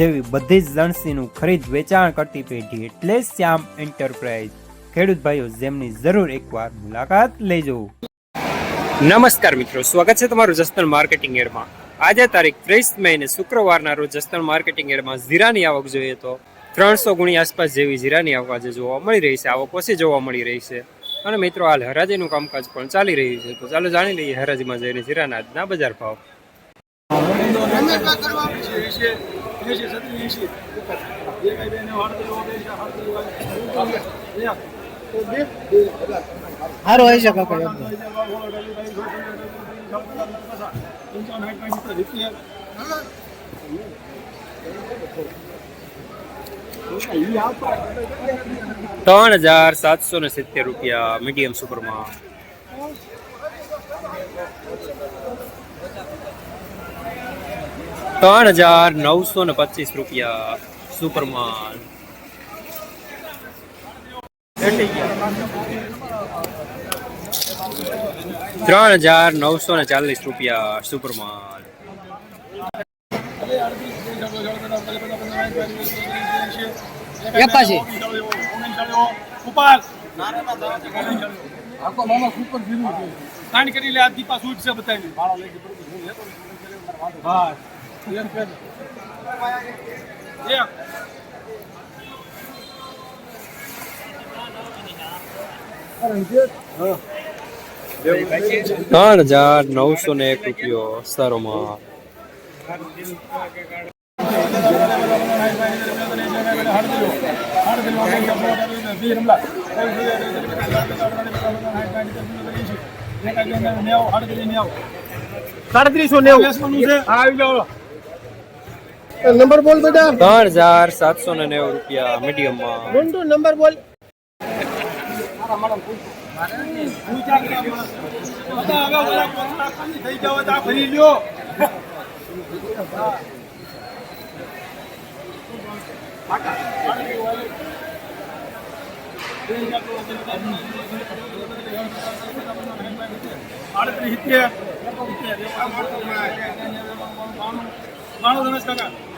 જેવી બધી જ લણસીનું ખરીદ વેચાણ કરતી પેઢી એટલે શ્યામ એન્ટરપ્રાઇઝ. ખેડૂત ભાઈઓ, જેમની જરૂર એકવાર મુલાકાત લેજો. નમસ્કાર મિત્રો, સ્વાગત છે તમારું જસ્તન માર્કેટિંગ એડમાં. આજે તારીખ ત્રીસ મે ને શુક્રવારના રોજ જસ્તન માર્કેટિંગ એડમાં જીરાની આવક જોઈએ તો ત્રણસો ગુણી આસપાસ જેવી જીરાની આવક આજે જોવા મળી રહી છે, આવક ઓછી જોવા મળી રહી છે. અને મિત્રો, હાલ હરાજીનું કામકાજ પણ ચાલી રહ્યું છે, તો ચાલો જાણી લઈએ હરાજીમાં જઈને જીરાના આજના બજાર ભાવ. સારું હોય છે કાકા. ત્રણ હજાર સાતસો ને સિત્તેર રૂપિયા મીડિયમ સુપરમાં ત્રણ હજાર નવસો ને પચીસ રૂપિયા. સુપરમાન. ત્રણ હજાર નવસો ને ચાલીસ રૂપિયા સુપરમાન. એકાશી. કાંડ કરી લે આ દીપા સૂટ છે બતાવી હા ત્રણ હજાર નવસો ને એક રૂપિયો સારોમાં સાડત્રીસો નેવું. છે આવી જાઓ. નંબર બોલ બેટા ત્રણ હજાર સાતસો ને નેવું રૂપિયા મીડિયમમાં માં નંબર બોલ થઈ જાવ તો આ ભરી લ્યો આડત્રીસ સિત્તેર બાણું રમેશ કાકા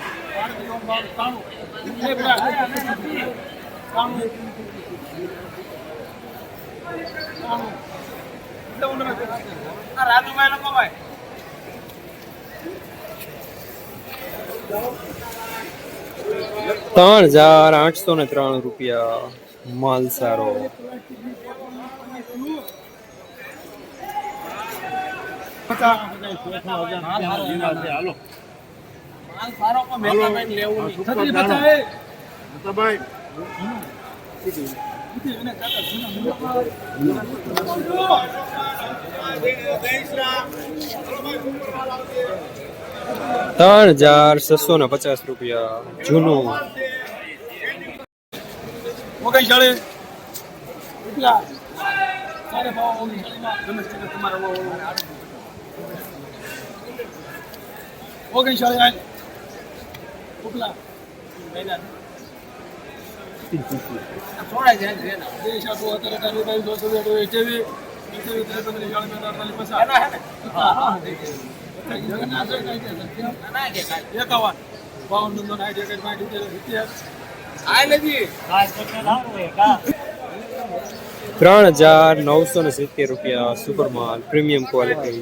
ત્રાણું હજાર આઠસો ને ત્રણ રૂપિયા માલ સારો બતાવે. ત્રણ હજાર છસો ને પચાસ રૂપિયા જૂનું. ઓગણચાળીસ. રૂપિયા સારે ભાવ ઓગણચાળીસમાં ગમે તે તમારે ઓ- ઓ- ઓગણચાળીસ આય. ઉપલા બે સાતો અત્યારે તારું તારું દોસ્તો બેઠો હોય જેવી જેવી ત્રેપનની ચાળીસ ને અડતાલીસ પચાસ. હા, હા. એકાવન બાવન નંબર સાઠ એકસઠ બાસઠ સિત્તેર સિત્તેર ત્રણ હજાર નવસો ને સિત્તેર રૂપિયા સુપર માલ પ્રીમિયમ ક્વોલિટી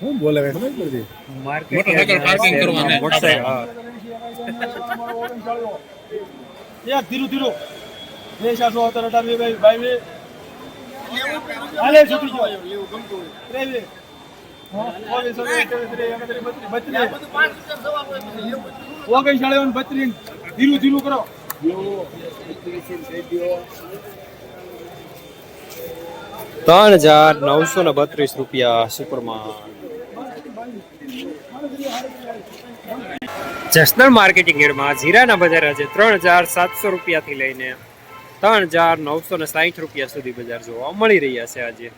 હું બોલે કઈ સમજ પડતી મોટરસાયકલ હા. ધીરું ધીરું. ચારસો સત્તર અઢાર બે બાવીસ બાવીસ ત્રણ હજાર નવસો ને બત્રીસ રૂપિયા સુપરમાં જસનલ માર્કેટિંગ યાર્ડમાં જીરાના બજાર આજે ત્રણ હજાર સાતસો રૂપિયાથી લઈને ત્રણ હજાર નવસો ને સાહીઠ રૂપિયા સુધી બજાર જોવા મળી રહ્યા છે આજે.